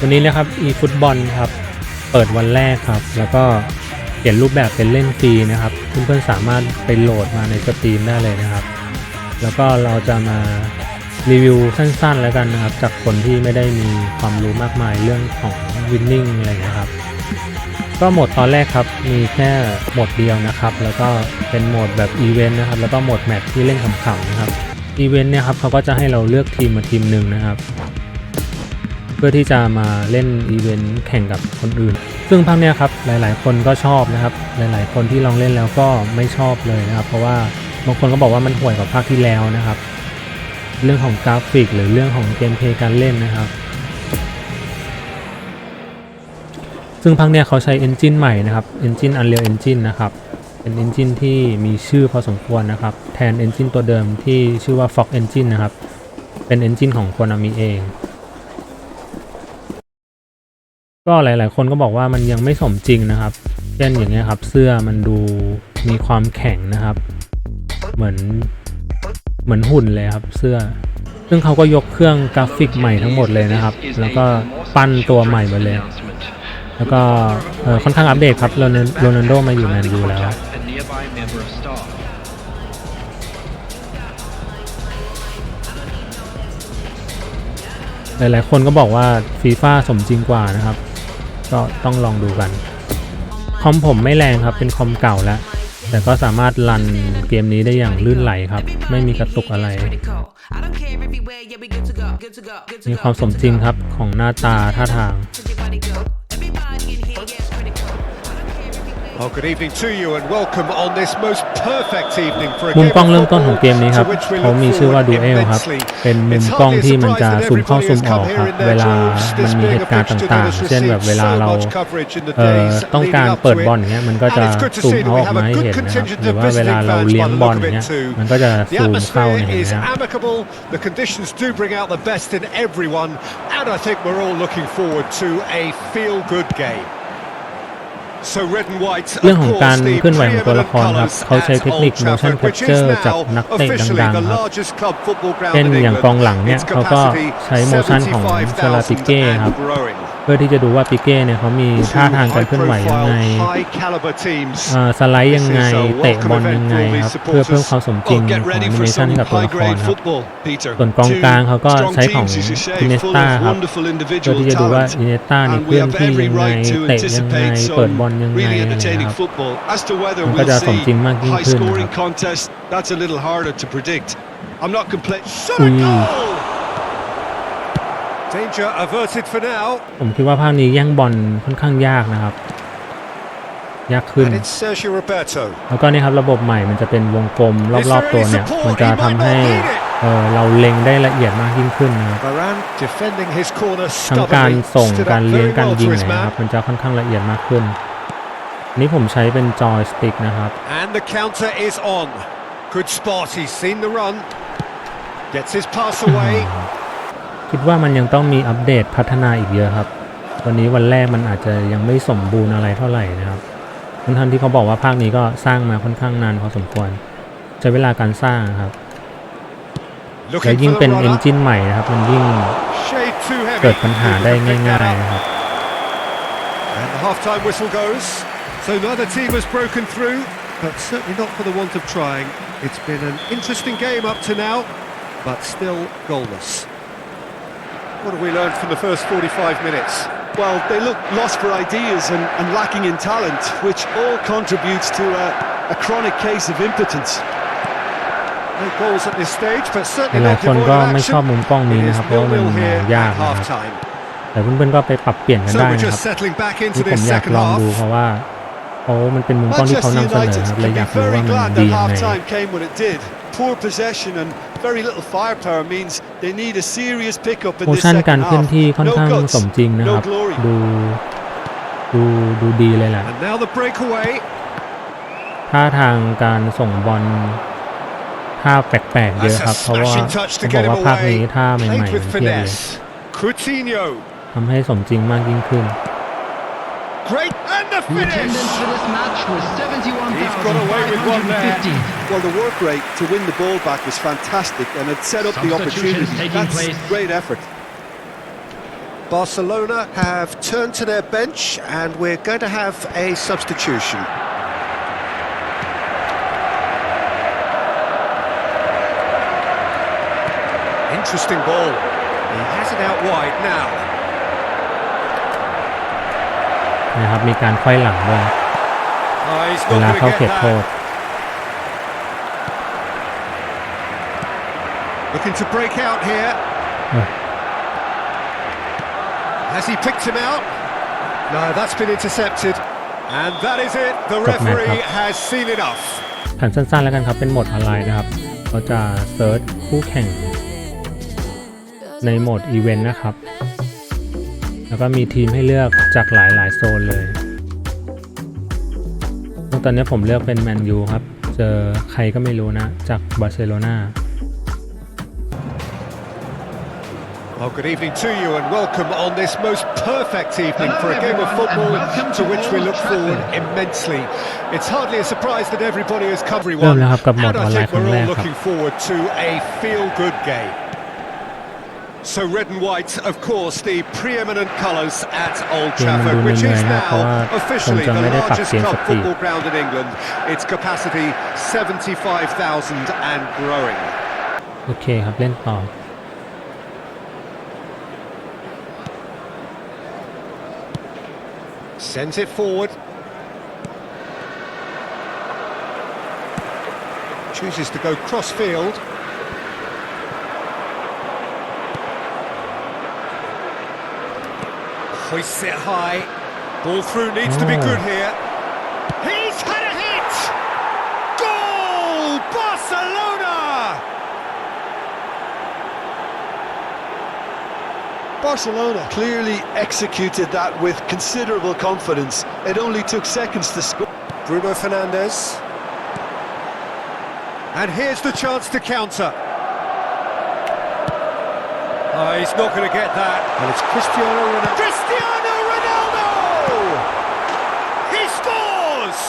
วันนี้นะครับ e ฟุตบอลครับ เปิดวันแรกครับ แล้วก็เปลี่ยนรูปแบบเป็นเล่นฟรีนะครับ เพื่อนๆสามารถไปโหลดมาในสตรีมได้เลยนะครับ แล้วก็เราจะมารีวิวสั้นๆแล้วกันนะครับ จากคนที่ไม่ได้มีความรู้มากมายเรื่องของวินนิ่งอะไรอย่างเงี้ยครับ ก็โหมดตอนแรกครับ มีแค่โหมดเดียวนะครับ แล้วก็เป็นโหมดแบบอีเวนต์นะครับ แล้วก็โหมดแมตช์ที่เล่นขำๆนะครับอีเวนต์เนี่ยครับเขาก็จะให้เราเลือกทีมมาทีมหนึ่งนะครับ เพื่อที่จะมาเล่นอีเวนต์แข่งกับคนอื่น ซึ่งภาคเนี้ยครับหลาย ๆ คนก็ชอบนะครับ หลาย ๆ คนที่ลองเล่นแล้วก็ไม่ชอบเลยนะครับ เพราะว่าบางคนก็บอกว่ามันห่วยกว่าภาคที่แล้วนะครับ เรื่องของกราฟิก หรือเรื่องของเกมเพลย์การเล่นนะครับซึ่งภาคเนี้ยเขาใช้ Engine ใหม่นะครับ Engine Unreal Engine นะครับ เป็น Engine ที่มีชื่อพอสมควรนะครับ แทน Engine ตัวเดิมที่ชื่อว่า Fox Engine นะครับ เป็น Engine ของ Konami เอง ก็หลาย ๆ คนก็บอกว่ามันยังไม่สมจริงนะครับ เช่นอย่างเงี้ยครับ เสื้อมันดูมีความแข็งนะครับ เหมือนเหมือนหุ่นเลยครับเสื้อ ซึ่งเขาก็ยกเครื่องกราฟิกใหม่ทั้งหมดเลยนะครับ แล้วก็ปั้นตัวใหม่มดเลย แล้วก็ค่อนข้างอัปเดตครับโรนัลโรนัลโดมาอยู่แมนยูแล้วหลาย ๆ คนก็บอกว่าฟีฟ่าสมจริงกว่านะครับ ก็ต้องลองดูกัน คอมผมไม่แรงครับเป็นคอมเก่าแล้ว แต่ก็สามารถรันเกมนี้ได้อย่างลื่นไหลครับ ไม่มีกระตุกอะไร มีความสมจริงครับของหน้าตาท่าทาง Oh, good evening to you and welcome on this most perfect evening for a มุม game กล้อง of เริ่มต้นของ football เกมนี้ครับ to which we เขา look มีชื่อว่า forward Duel ครับ immensely. เป็นมุม It's กล้อง hardly a ที่มันจะ surprise that ซูมเข้า everybody ซูม has ออก come ครับ here in เว their ลา droves. มัน This มี being เห a ตุการณ์ fixture ต่าง that has ๆ เช่นแบบเว received ลา so เรา much coverage in the เอ่อ days ต้อง leading การ up เปิด to บอล it. อย่างเงี้ยมันก็จะ And it's good to ซูม see that เขา we ออก have มา a ให้ good เห็นนะครับ contingent หรือ of ว่าเวลา visiting เรา fans เลี้ย by ง the บอล look อ of ย่างเงี้ it ย too. มันก็จะ The ซูมเข้า atmosphere เนี่ยเห็น is ไหมครับ amicable, the conditions do bring out the best in everyone, and I think we're all looking forward to a feel-good game. เรื่อง of ของ course, การ the เคลื่อนไหวของตัวละ preeminent ครครับ colours เขาใช้ at เทคนิค Old motion Trafford, which is capture จาก now นักเตะ officially ดัง the ๆครับ largest club football ground เช่น in อย่าง England. กองหลังเนี่ย Its เขาก็ capacity ใช้ motion ของเชลาปิเก้75,000ครับ and growing. เพื่อที่จะดูว่าปิเก้เนี่ยเขามีท่าทางการเคลื่อนไหวยังไง High-profile, high-caliber teams. อ่าสไลด์ยังไง เตะบอลยังไงครับเพื่อเพิ่มความสมจริงของแอนิเมชันให้กับตัวละครครับส่วนกองกลางเขาก็ใช้ของอินเนสตาครับเพื่อที่จะดูว่าอินเนสตานี่เคลื่อนที่ยังไงเตะยังไงเปิดบอลยังไงอะไรนะครับมันก็จะสมจริงมากยิ่งขึ้นนะครับ contest, that's a little harder to predict. I'm not complaining. Shot a goal! Danger averted for now. ผมคิดว่าภาคนี้แย่งบอลค่อนข้างยากนะครับ ยากขึ้น And it's Sergio Roberto. แล้วก็นี่ครับระบบใหม่มันจะเป็นวงกลมรอบๆตัวเนี่ย มันจะทำให้เอ่อเราเล็งได้ละเอียดมากยิ่งขึ้นนะครับ Varane defending his corner ทั้งการ stubbornly. ส่ง Stood การ up เลี้ยง very การ well ยิง to เน his ยนะครับ man. มันจะค่อนข้างละเอียดมากขึ้นอันนี้ผมใช้เป็นจอยสติ๊กนะครับ And the counter is on. Good spot. He's seen the run. Gets his pass away. คิดว่ามันยังต้องมีอัปเดตพัฒนาอีกเยอะครับ วันนี้วันแรกมันอาจจะยังไม่สมบูรณ์อะไรเท่าไหร่นะครับทั้งๆที่เขาบอกว่าภาคนี้ก็สร้างมาค่อนข้างนานพอสมควรใช้เวลาการสร้างครับแล้ว Looking ยิ่ง for เป็น the เอน runner. จินใหม่นะครับ มันยิ่ง Shade too heavy. เกิดปัญหาได้ Pick that ง่าย up. ๆนะครับ And the half-time whistle goes. So neither team has broken through, but certainly not for the want of trying. It's been an interesting game up to now, but still goalless. What have we learned from the first 45 minutes? Well, they look lost for ideas and, and lacking in talent, which all contributes to a, a chronic case of impotence. No goals at this stage, but ห certainly ลาย not ๆคน devoid ก็ of ไม่ชอบ action. มุมกล้องนี้ It นะ is ครับ เพราะว่ามัน nil-nil ม here องยาก at นะครับ half-time. แต่เพื่อนๆก็ไปปรับเปลี่ยนกัน So ได้ we're นะค just รับ settling back ที่ into ผม this อยาก second ลองดู half. เพราะว่าเขามันเป็นมุมกล้องที่เขา Manchester นำเสนอ United ครับเลย can อ be ยากรู้ very ว่ามัน glad ดี that ยังไง half-time came when it did. Poor possession and very little firepower means they need a serious pickup in โม this ชั่น second การเคลื่อน half. ที่ค่อน No ข้าง guts, สมจริงนะครับ no glory. ดูดูดูดีเลยแหละ And now the breakaway. ท่าทางการส่งบอลท่าแปลกๆเยอะครับ เพราะว่า Smashing touch to เขาบอก get him ว่าภาค away. นี้ท่าใหม่ Played ๆ with มันเพียบเลย finesse. Coutinho. ทำให้สมจริงมากยิ่งขึ้น Great. And the The attendance finish. for this match was He's got away with one there. Well, the work rate to win the ball back was fantastic and it set up the opportunity. That's place. great effort. Barcelona have turned to their bench and we're going to have a substitution. Interesting ball. He has it out wide now. นะครับ มีการไขว้หลังด้วย Oh, he's เวลา not เข้า going เข to ต get โท that. ษ Looking to break out here. Oh. Has he picked him out? No, that's been intercepted. And that is it. The Top man referee up. has seen enough. แผนสั้นๆแล้วกันครับ เป็นโหมดออนไลน์นะครับ เราจะเซิร์ชคู่แข่งในโหมดอีเวนต์นะครับ แล้วก็มีทีมให้เลือกจากหลายหลายๆโซนเลยซึ่งตอนนี้ผมเลือกเป็นแมนยูครับ เจอใครก็ไม่รู้นะ จากบาร์เซโลนา Well, good evening to you and welcome on this most perfect evening for a game of football to which we look forward immensely. It's hardly a surprise that everybody has covered เริ่ม one, แล้วครับกับโหมด and ออน I ไล think น์ครั้ง we're แร all กครับ looking forward to a feel-good game. So red and white, of course, the preeminent colours at Old เกมมันดู Trafford, which เหนื่อย is ๆนะเพราะ now ว่าผม officially จะ the ไม่ได้ปรับ largest เกมส club ตรีม football ground in England. Its capacity 75,000 and growing. โอเคครับเล่นต่อ Sends it forward. Chooses to go cross field. Hoists it high. Ball through needs to be Oh. good here. He's had a hit! Goal! Barcelona! Barcelona clearly executed that with considerable confidence. It only took seconds to score. Bruno Fernandes. And here's the chance to counter. Oh, he's not going to get that. And it's Cristiano Ronaldo. Cristiano Ronaldo! He scores!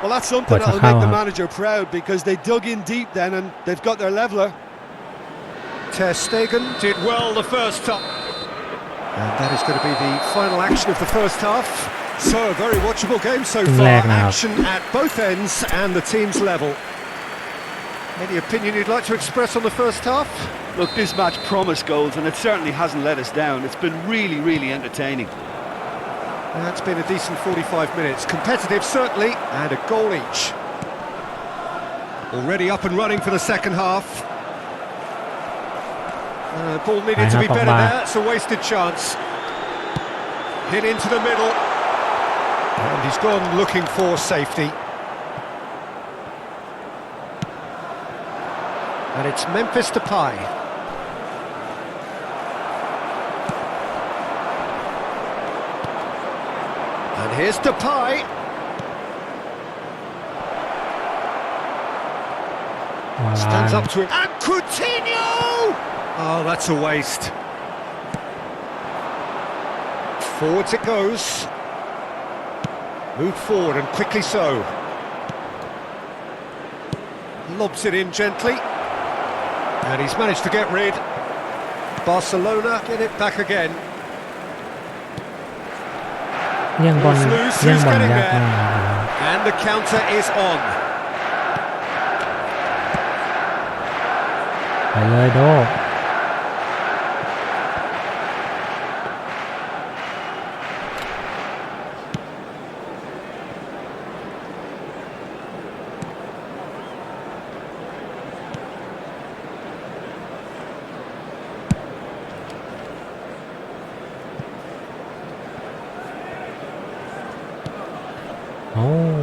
Well, that's something that'll make the manager proud because they dug in deep then and they've got their leveller. Ter Stegen did well the first time. And that is going to be the final action of the first half. So, a very watchable game so far. Action at both ends and the team's level. Any opinion you'd like to express on the first half? Look, this match promised goals and it certainly hasn't let us down. It's been really, really entertaining. That's been a decent 45 minutes. Competitive, certainly, and a goal each. Already up and running for the second half. Uh, ball needed to be Pogba. better there. It's a wasted chance. Hit into the middle. And he's gone looking for safety. And it's Memphis Depay. And here's Depay. Stands ว้า up to him. And Coutinho! Oh, that's a waste. Forwards it goes. Moved forward and quickly so. Lobs it in gently. And he's managed to get rid. Barcelona get it back again. แย่งบอล Loose, loose, แย่งบอล getting ยาก there. มากนะครับ And the counter is on. ไปเลยโด Oh.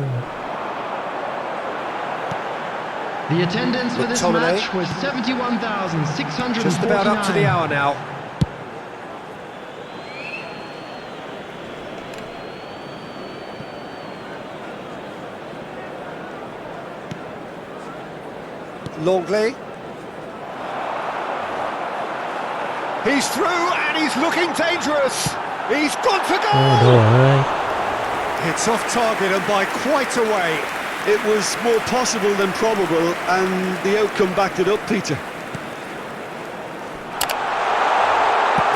The attendance for this Tomine. match was 71,649. Just about up to the hour now. Longley. He's through and he's looking dangerous. He's gone for goal. Oh, It's off target and by quite a way. It was more possible than probable and the outcome backed it up, Peter.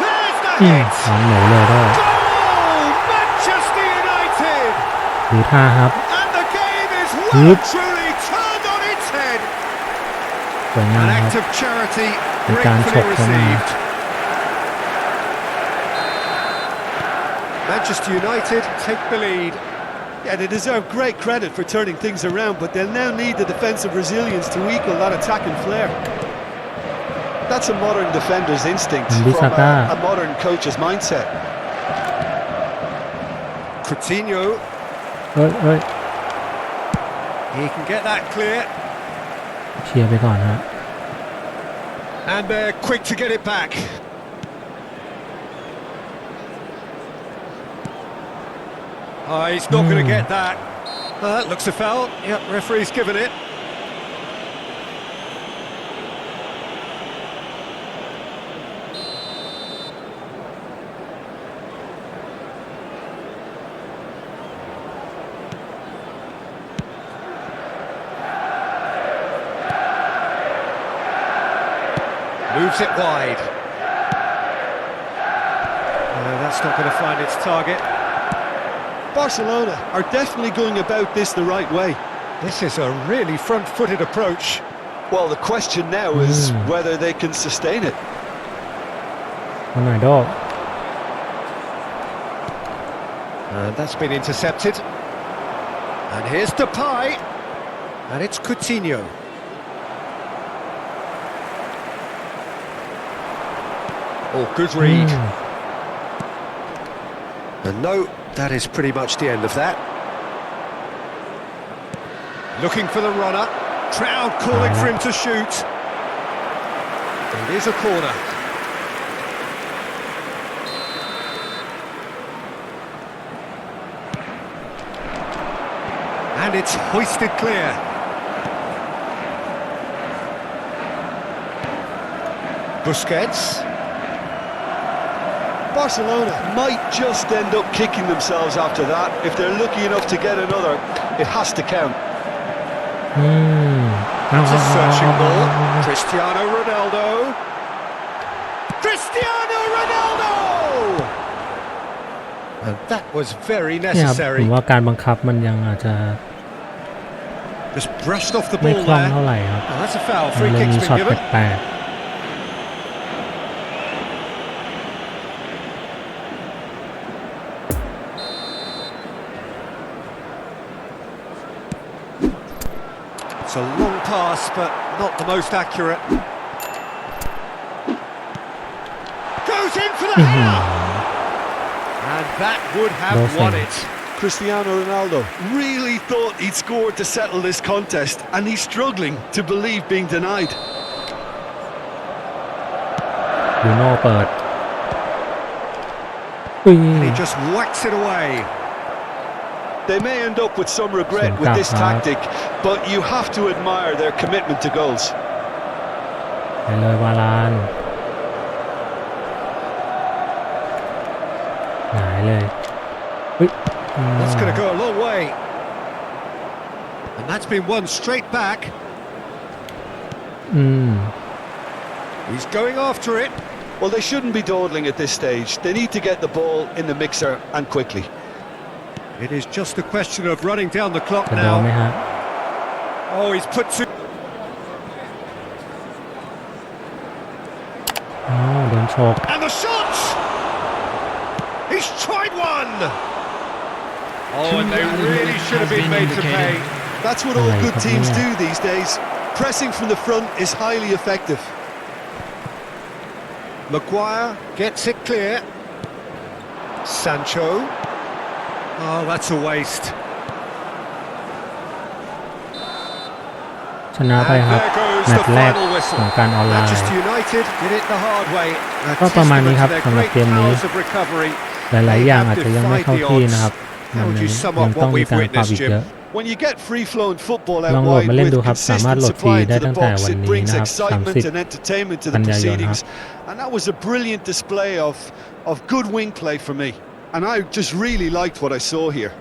There's the อืม it! หวังหนูเลยด้วย Goal! Manchester United! ดูท่าครับ And the game is well Yep. and truly turned on its head. สวยงาม An ครับ act of charityเป็นการฉ gratefully กเข้ามา received. Manchester United take the lead. Yeah, they deserve great credit for turning things around, but they'll now need the defensive resilience to equal that attacking flair. That's a modern defender's instinct from Mbisaka. a, a modern coach's mindset. Coutinho, เอ้ยเอ้ย he can get that clear, เชียร์ไปก่อนฮะ and they're quick to get it back. Oh, he's not going to hmm. get that. Uh, that looks a foul. Yep, referee's given it. Moves it wide. No, that's not going to find its target. Barcelona are definitely going about this the right way. This is a really front-footed approach. Well, the question now is mm. whether they can sustain it. Ronaldo. And that's been intercepted. And here's Depay. And it's Coutinho. Oh, good read. Mm. And no that is pretty much the end of that. Looking for the runner. Crowd calling for him to shoot. It is a corner. And it's hoisted clear. Busquets. Barcelona might just end up kicking themselves after that. If they're lucky enough to get another, it has to count. อืมเอา It's เอา a เอา searching เอา ball. เอา Cristiano Ronaldo. Cristiano Ronaldo! And that was very เนี่ยครับผ necessary. มว่าการบังคับมันยังอาจจะ Just brushed off the ไม่ ball คล่อง there. เท่าไหร่ครับ And that's a foul. มัน Free เลยมี kick's ช็อต been given. แปลก It's a long pass, but not the most accurate. Goes in for the header! And that would have Well won saved. it. Cristiano Ronaldo really thought he'd scored to settle this contest, and he's struggling to believe being denied. ๆบูโน่เปิดอุ้ย And he just whacks it away. They may end up with some regret with this Sentap, tactic, but you have to admire their commitment to goals. ไปเลยวาลานหงายเลยอุ้ยอืม That's going to go a long way. And that's been won straight back. อืม He's going after it. Well, they shouldn't be dawdling at this stage. They need to get the ball in the mixer and quickly. It is just a question of running down the clock now. Oh, he's put two. Oh, don't talk. And the shot! He's tried one! Oh, and they really should have been, made to pay. That's what all good teams do these days. Pressing from the front is highly effective. Maguire gets it clear. Sancho. Oh, that's a waste. ชนะไป And ครับ there goes แมต the ช์แรก final ข whistle. องการออนไลน์ Manchester United did it the hard way. A ก็ประมาณนี้ครับ testament to สำหรับ their เกม great นี้ powers of recovery. หลาย ๆ อย่างอาจจะยังไม่เข้าที่ They have defied the นะครับ odds. มัน How would ยั you ง sum ยั up งต้อง what มี we've การปรับ witnessed, อีกเย Jim? อะ When you get free-flowing football ลอง out โหลด wide มาเล่น with ดูครับ สามารถ consistent โหลดฟรี supply ได้ to ตั้ the งแต่ box, วัน it นี้ brings นะครับ excitement 30 and entertainment to the กันยายนครับ and I just really liked what I saw here.